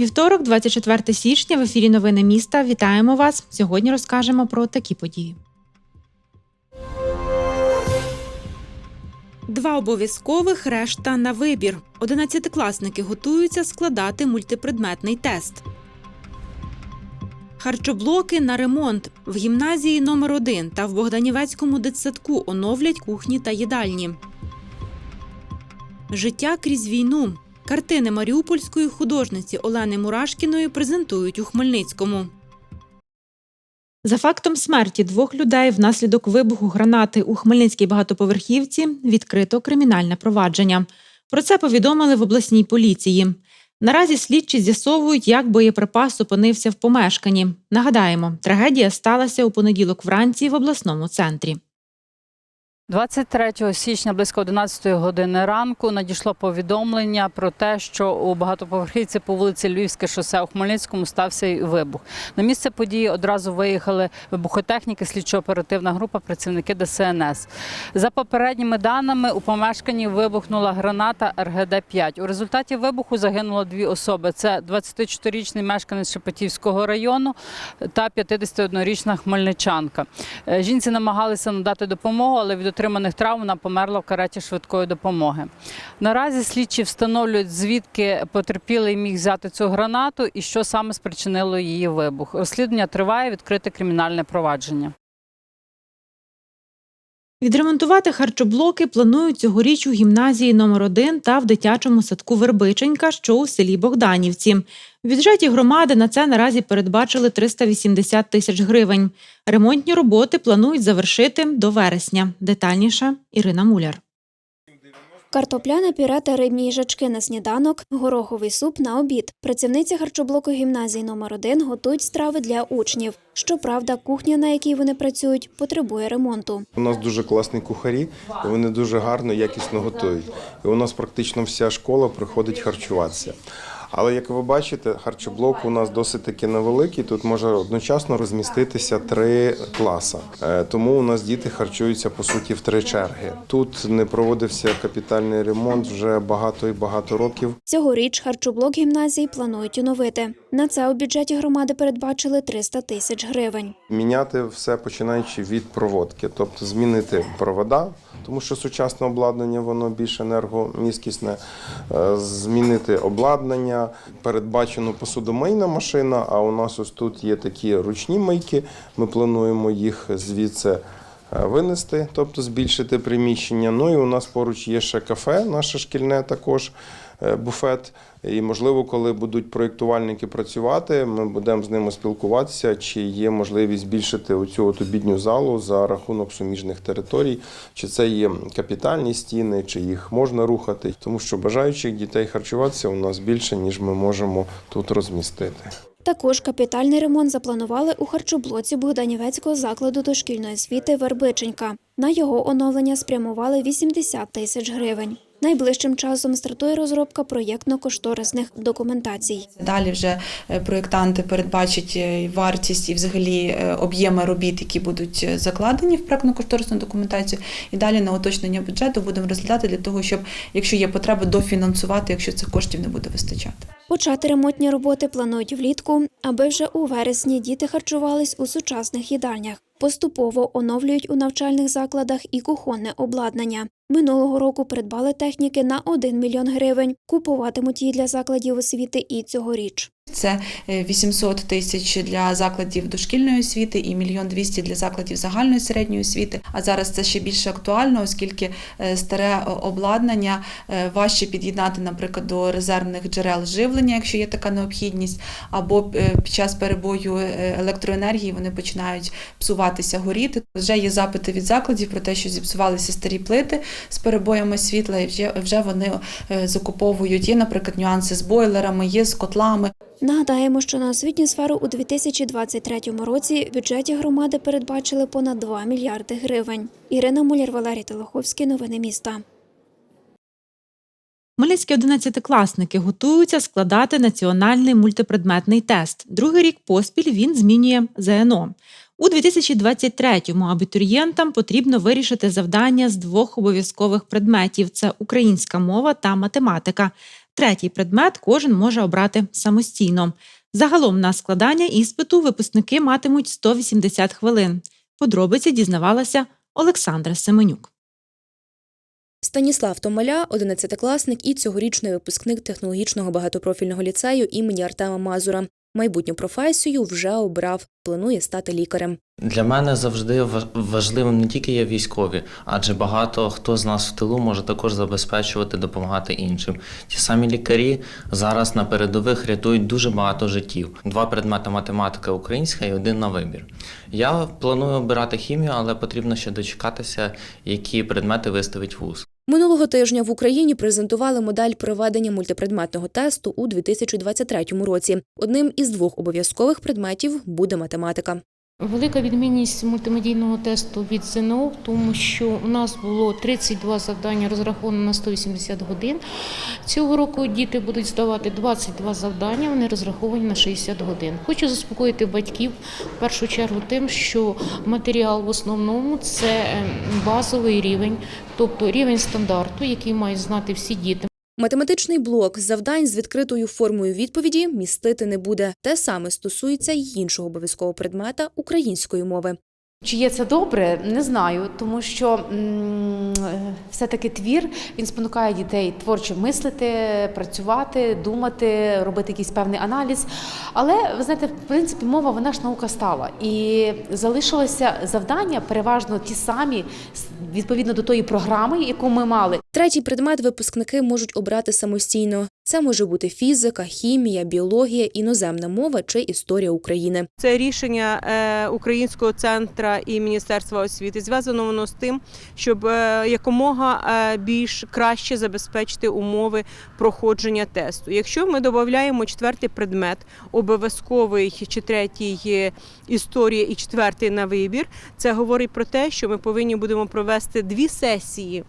Вівторок, 24 січня, в ефірі Новини міста. Вітаємо вас. Сьогодні розкажемо про такі події. Два обов'язкових, решта на вибір. Одинадцятикласники готуються складати мультипредметний тест. Харчоблоки на ремонт в гімназії номер 1 та в Богданівецькому дитсадку оновлять кухні та їдальні. Життя крізь війну. Картини маріупольської художниці Олени Мурашкіної презентують у Хмельницькому. За фактом смерті двох людей внаслідок вибуху гранати у Хмельницькій багатоповерхівці відкрито кримінальне провадження. Про це повідомили в обласній поліції. Наразі слідчі з'ясовують, як боєприпас опинився в помешканні. Нагадаємо, трагедія сталася у понеділок вранці в обласному центрі. 23 січня близько 11 години ранку надійшло повідомлення про те, що у багатоповерхівці по вулиці Львівське шосе у Хмельницькому стався вибух. На місце події одразу виїхали вибухотехніки, слідчо-оперативна група, працівники ДСНС. За попередніми даними, у помешканні вибухнула граната РГД-5. У результаті вибуху загинуло дві особи: це 24-річний мешканець Шепетівського району та 51-річна хмельничанка. Е, Жінці намагалися надати допомогу, але від отриманих травм вона померла в кареті швидкої допомоги. Наразі слідчі встановлюють, звідки потерпілий міг взяти цю гранату і що саме спричинило її вибух. Розслідування триває, відкрите кримінальне провадження. Відремонтувати харчоблоки планують цьогоріч у гімназії номер 1 та в дитячому садку Вербиченька, що у селі Богданівці. В бюджеті громади на це наразі передбачили 380 тисяч гривень. Ремонтні роботи планують завершити до вересня. Детальніше Ірина Муляр. Картопляне пюре та рибні їжачки на сніданок, гороховий суп на обід. Працівниці харчоблоку гімназії номер 1 готують страви для учнів. Щоправда, кухня, на якій вони працюють, потребує ремонту. У нас дуже класні кухарі, вони дуже гарно, якісно готують. І у нас практично вся школа приходить харчуватися. Але як ви бачите, харчоблок у нас досить таки невеликий. Тут може одночасно розміститися три класи. Е, Тому у нас діти харчуються по суті в три черги. Тут не проводився капітальний ремонт вже багато і багато років. Цьогоріч харчоблок гімназії планують оновити. На це у бюджеті громади передбачили 300 тисяч гривень. Міняти все починаючи від проводки, тобто змінити провода, тому що сучасне обладнання воно більш енергомісткісне, е, змінити обладнання, передбачено посудомийна машина. А у нас ось тут є такі ручні мийки. Ми плануємо їх звідси. Е, Винести, тобто збільшити приміщення. Ну і у нас поруч є ще кафе, наше шкільне також е, буфет. І можливо, коли будуть проєктувальники працювати, ми будемо з ними спілкуватися, чи є можливість збільшити оцю от обідню залу за рахунок суміжних територій, чи це є капітальні стіни, чи їх можна рухати, тому що бажаючих дітей харчуватися у нас більше, ніж ми можемо тут розмістити. Також капітальний ремонт запланували у харчоблоці Богданівецького закладу дошкільної освіти Вербиченька. На його оновлення спрямували 80 тисяч гривень. Найближчим часом стартує розробка проєктно-кошторисних документацій. Далі вже е, проєктанти передбачать е, вартість і взагалі е, об'єми робіт, які будуть закладені в проєктно-кошторисну документацію. І далі на уточнення бюджету будемо розглядати для того, щоб, якщо є потреба, дофінансувати, якщо цих коштів не буде вистачати. Почати ремонтні роботи планують влітку, аби вже у вересні діти харчувались у сучасних їдальнях. Поступово оновлюють у навчальних закладах і кухонне обладнання. Минулого року придбали техніки на 1 мільйон гривень. Купуватимуть її для закладів освіти і цьогоріч. Це е, 800 тисяч для закладів дошкільної освіти і мільйон 200 для закладів загальної середньої освіти. А зараз це ще більше актуально, оскільки е, старе обладнання е, важче під'єднати, наприклад, до резервних джерел живлення, якщо є така необхідність, або е, під час перебою е, електроенергії вони починають псуватися, горіти. Вже є запити від закладів про те, що зіпсувалися старі плити з перебоями світла, і вже, вони е, закуповують. Є, наприклад, нюанси з бойлерами, є з котлами. Нагадаємо, що на освітню сферу у 2023 році в бюджеті громади передбачили понад 2 мільярди гривень. Ірина Муляр, Валерій Телеховський. Новини міста. Хмельницькі одинадцятикласники готуються складати національний мультипредметний тест. Другий рік поспіль він змінює ЗНО. У 2023-му абітурієнтам потрібно вирішити завдання з двох обов'язкових предметів: це українська мова та математика. Третій предмет кожен може обрати самостійно. Загалом на складання іспиту випускники матимуть 180 хвилин. Подробиці дізнавалася Олександра Семенюк. Станіслав Томаля, одинадцятикласник і цьогорічний випускник технологічного багатопрофільного ліцею імені Артема Мазура. Майбутню професію вже обрав, планує стати лікарем. Для мене завжди ва- важливим не тільки є військові, адже багато хто з нас в тилу може також забезпечувати, допомагати іншим. Ті самі лікарі зараз на передових рятують дуже багато життів. Два предмети математика українська і один на вибір. Я планую обирати хімію, але потрібно ще дочекатися, які предмети виставить вуз. Минулого тижня в Україні презентували модель проведення мультипредметного тесту у 2023 році. Одним із двох обов'язкових предметів буде математика. Велика відмінність мультимедійного тесту від ЗНО в тому, що у нас було 32 завдання розраховано на 180 годин. Цього року діти будуть здавати 22 завдання, вони розраховані на 60 годин. Хочу заспокоїти батьків в першу чергу тим, що матеріал в основному це е, базовий рівень, тобто рівень стандарту, який мають знати всі діти. Математичний блок завдань з відкритою формою відповіді містити не буде. Те саме стосується й іншого обов'язкового предмета української мови. Чи є це добре, не знаю, тому що е, все-таки твір він спонукає дітей творчо мислити, працювати, думати, робити якийсь певний аналіз. Але ви знаєте, в принципі, мова вона ж наука стала. І залишилося завдання переважно ті самі відповідно до тої програми, яку ми мали. Третій предмет випускники можуть обрати самостійно. Це може бути фізика, хімія, біологія, іноземна мова чи історія України. Це рішення е, Українського центра і Міністерства освіти. Зв'язано воно з тим, щоб е, якомога е, більш краще забезпечити умови проходження тесту. Якщо ми додаємо четвертий предмет, обов'язковий чи третій історія і четвертий на вибір, це говорить про те, що ми повинні будемо провести дві сесії.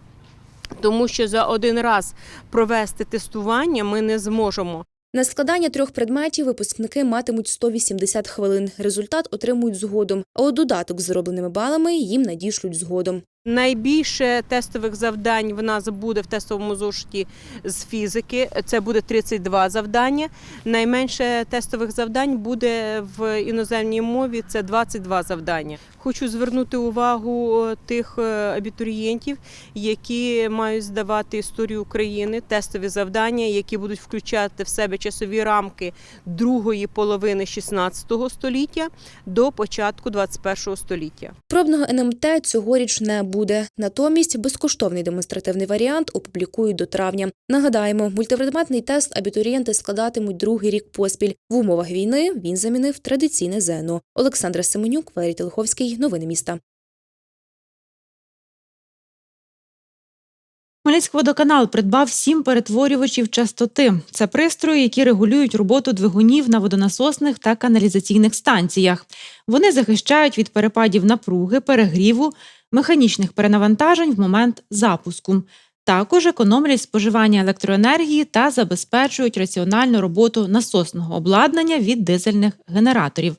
Тому що за один раз провести тестування ми не зможемо. На складання трьох предметів випускники матимуть 180 хвилин. Результат отримують згодом, а от додаток з зробленими балами їм надішлють згодом. Найбільше тестових завдань в нас буде в тестовому зошиті з фізики. Це буде 32 завдання. Найменше тестових завдань буде в іноземній мові. Це 22 завдання. Хочу звернути увагу е, тих е, абітурієнтів, які мають здавати історію України, тестові завдання, які будуть включати в себе часові рамки другої половини 16 століття до початку 21 століття. Пробного НМТ цьогоріч не буде. Натомість безкоштовний демонстративний варіант опублікують до травня. Нагадаємо, мультипредметний тест абітурієнти складатимуть другий рік поспіль. В умовах війни він замінив традиційне ЗНО. Олександра Семенюк, Валерій Телеховський. Новини міста. Хмельницькводоканал придбав сім перетворювачів частоти. Це пристрої, які регулюють роботу двигунів на водонасосних та каналізаційних станціях. Вони захищають від перепадів напруги, перегріву, механічних перенавантажень в момент запуску. Також економлять споживання електроенергії та забезпечують раціональну роботу насосного обладнання від дизельних генераторів.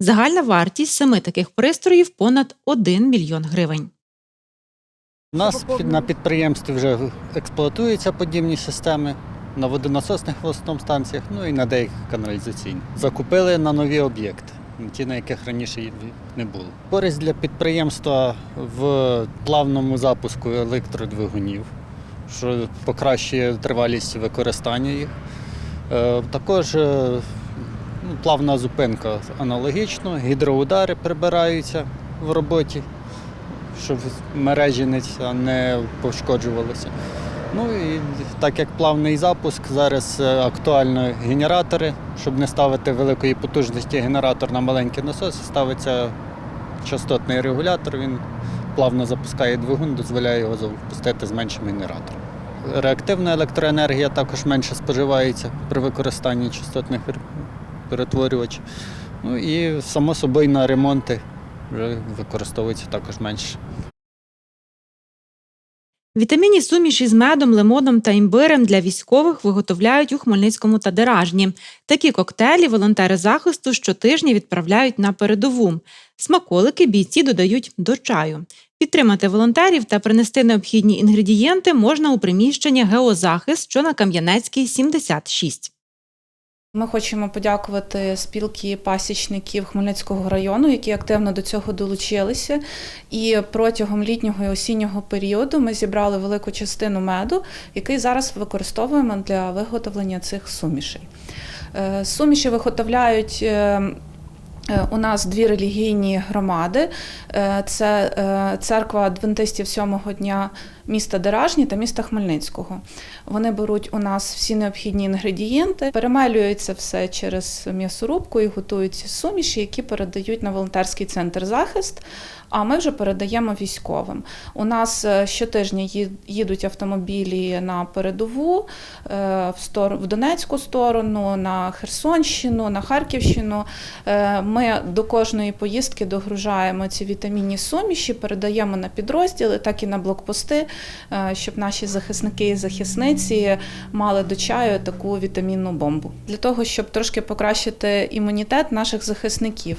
Загальна вартість семи таких пристроїв понад 1 мільйон гривень. У нас на підприємстві вже експлуатуються подібні системи на водонасосних основному станціях, ну і на деяких каналізаційних. Закупили на нові об'єкти, ті, на яких раніше не було. Користь для підприємства в плавному запуску електродвигунів, що покращує тривалість використання їх. Е, Також е, ну, плавна зупинка аналогічно, гідроудари прибираються в роботі щоб мережі не пошкоджувалися. Ну і так як плавний запуск, зараз е, актуально генератори, щоб не ставити великої потужності генератор на маленький насос, ставиться частотний регулятор, він плавно запускає двигун, дозволяє його запустити з меншим генератором. Реактивна електроенергія також менше споживається при використанні частотних перетворювачів. Ну і само собою на ремонти вже використовується також менше. Вітамінні суміші з медом, лимоном та імбирем для військових виготовляють у Хмельницькому та Деражні. Такі коктейлі волонтери захисту щотижня відправляють на передову. Смаколики бійці додають до чаю. Підтримати волонтерів та принести необхідні інгредієнти можна у приміщення Геозахист, що на Кам'янецькій 76. Ми хочемо подякувати спілки пасічників Хмельницького району, які активно до цього долучилися. І протягом літнього і осіннього періоду ми зібрали велику частину меду, який зараз використовуємо для виготовлення цих сумішей. Е, Суміші виготовляють. е, е, У нас дві релігійні громади: це церква адвентистів сьомого дня міста Деражні та міста Хмельницького. Вони беруть у нас всі необхідні інгредієнти, перемелюється все через м'ясорубку і готують ці суміші, які передають на волонтерський центр захист. А ми вже передаємо військовим. У нас е, щотижня їдуть автомобілі на передову е, в Донецьку сторону, на Херсонщину, на Харківщину. Е, Ми до кожної поїздки догружаємо ці вітамінні суміші, передаємо на підрозділи, так і на блокпости, щоб наші захисники і захисниці мали до чаю таку вітамінну бомбу для того, щоб трошки покращити імунітет наших захисників.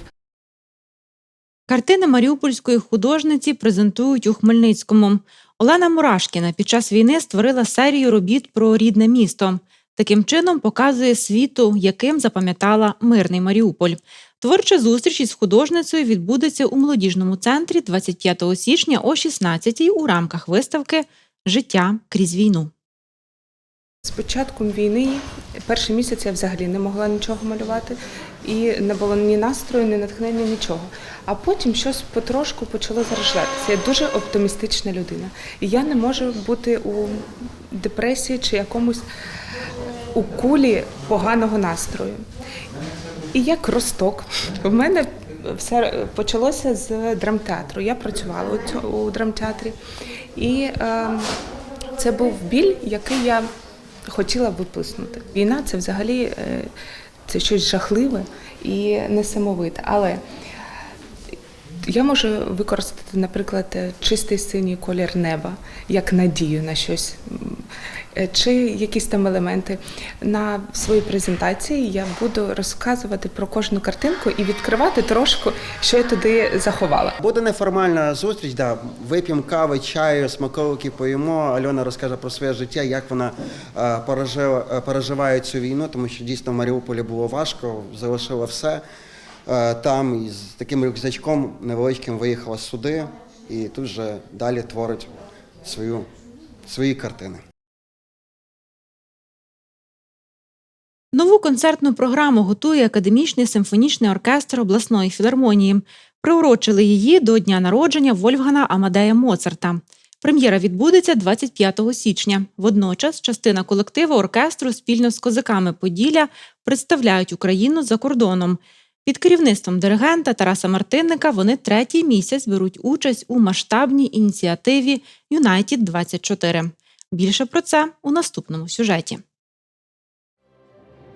Картини маріупольської художниці презентують у Хмельницькому. Олена Мурашкіна під час війни створила серію робіт про рідне місто. Таким чином показує світу, яким запам'ятала мирний Маріуполь. Творча зустріч із художницею відбудеться у молодіжному центрі 25 січня о 16-й у рамках виставки Життя крізь війну. З початком війни перший місяць я взагалі не могла нічого малювати, і не було ні настрою, ні натхнення, нічого. А потім щось потрошку почало зарождатися. Я дуже оптимістична людина. І я не можу бути у депресії чи якомусь у кулі поганого настрою. І як росток, в мене все почалося з драмтеатру. Я працювала у, цьо- у драмтеатрі. І е, це був біль, який я хотіла виплеснути. Війна це взагалі е, це щось жахливе і несамовите. Але я можу використати, наприклад, чистий синій колір неба як надію на щось. Е, Чи якісь там елементи на своїй презентації я буду розказувати про кожну картинку і відкривати трошку, що я туди заховала. Буде неформальна зустріч, да. вип'ємо кави, чаю, смаколики поїмо. Альона розкаже про своє життя, як вона е, е, переживає цю війну, тому що дійсно в Маріуполі було важко, залишила все. Е, Там із таким рюкзачком невеличким виїхала сюди і тут вже далі творить свою, свої картини. Нову концертну програму готує академічний симфонічний оркестр обласної філармонії. Приурочили її до дня народження Вольфгана Амадея Моцарта. Прем'єра відбудеться 25 січня. Водночас частина колективу оркестру спільно з козаками Поділля представляють Україну за кордоном. Під керівництвом диригента Тараса Мартинника вони третій місяць беруть участь у масштабній ініціативі Юнайтід 24 Більше про це у наступному сюжеті.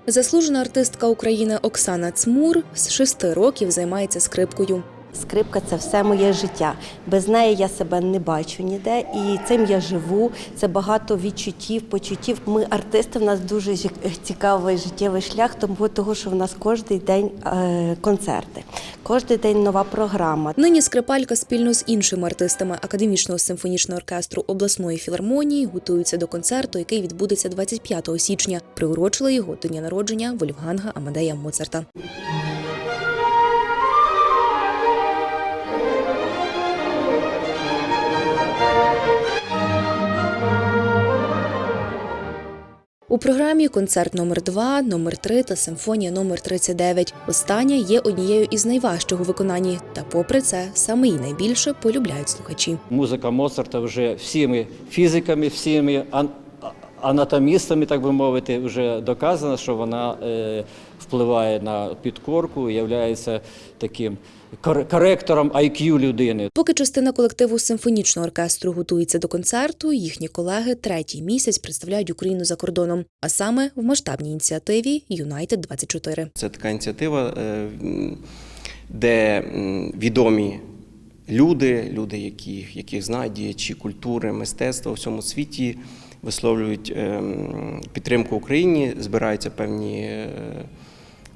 Заслужена артистка України Оксана Цмур з шести років займається скрипкою. Скрипка це все моє життя. Без неї я себе не бачу ніде, і цим я живу. Це багато відчуттів, почуттів. Ми артисти. В нас дуже цікавий життєвий шлях, тому того, що в нас кожен день е, концерти, кожен день нова програма. Нині скрипалька спільно з іншими артистами академічного симфонічного оркестру обласної філармонії готуються до концерту, який відбудеться 25 січня. Приурочили його до дня народження Вольфганга Амадея Моцарта. У програмі концерт номер 2 номер 3 та симфонія номер 39. Остання є однією із найважчих у виконанні, та попри це саме її найбільше полюбляють слухачі. Музика Моцарта вже всіми фізиками, всіми анатомістами, так би мовити, вже доказано, що вона е, впливає на підкорку, є таким кор- коректором IQ людини. Поки частина колективу симфонічного оркестру готується до концерту, їхні колеги третій місяць представляють Україну за кордоном, а саме в масштабній ініціативі Юнайтед 24 Це така ініціатива, е, де відомі люди, люди, які, яких знають діячі культури, мистецтва у всьому світі, висловлюють ем, підтримку Україні, збираються певні е,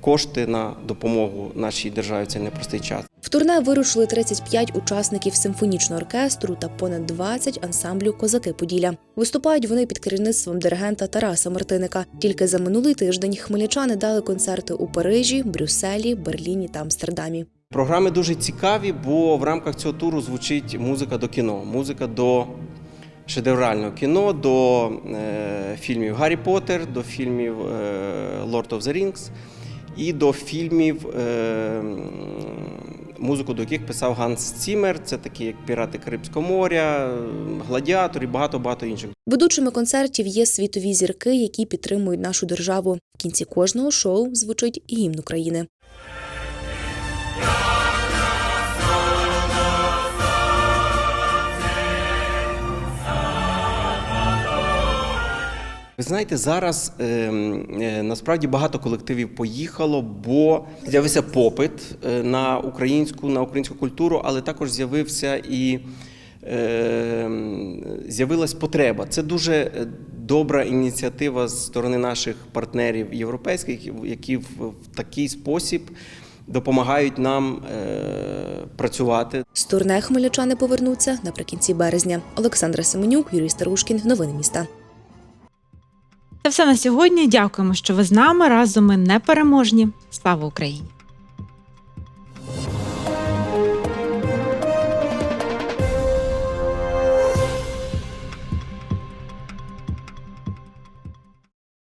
кошти на допомогу нашій державі в цей непростий час. В турне вирушили 35 учасників симфонічного оркестру та понад 20 ансамблів Козаки Поділля. Виступають вони під керівництвом диригента Тараса Мартиника. Тільки за минулий тиждень хмельничани дали концерти у Парижі, Брюсселі, Берліні та Амстердамі. Програми дуже цікаві, бо в рамках цього туру звучить музика до кіно, музика до шедеврального кіно, до е, фільмів Гаррі Поттер, до фільмів е, Lord of the Rings і до фільмів, е, музику до яких писав Ганс Цімер. Це такі як Пірати Карибського моря, Гладіатор і багато-багато інших. Ведучими концертів є світові зірки, які підтримують нашу державу. В кінці кожного шоу звучить гімн України. Ви знаєте, зараз ем, е, насправді багато колективів поїхало, бо з'явився попит е, на українську, на українську культуру, але також з'явився і ем, з'явилась потреба. Це дуже е, добра ініціатива з сторони наших партнерів європейських, які в такий спосіб допомагають нам е, працювати. З турне хмельничани повернуться наприкінці березня. Олександра Семенюк, Юрій Старушкін. Новини міста. Це все на сьогодні. Дякуємо, що ви з нами. Разом ми непереможні. Слава Україні!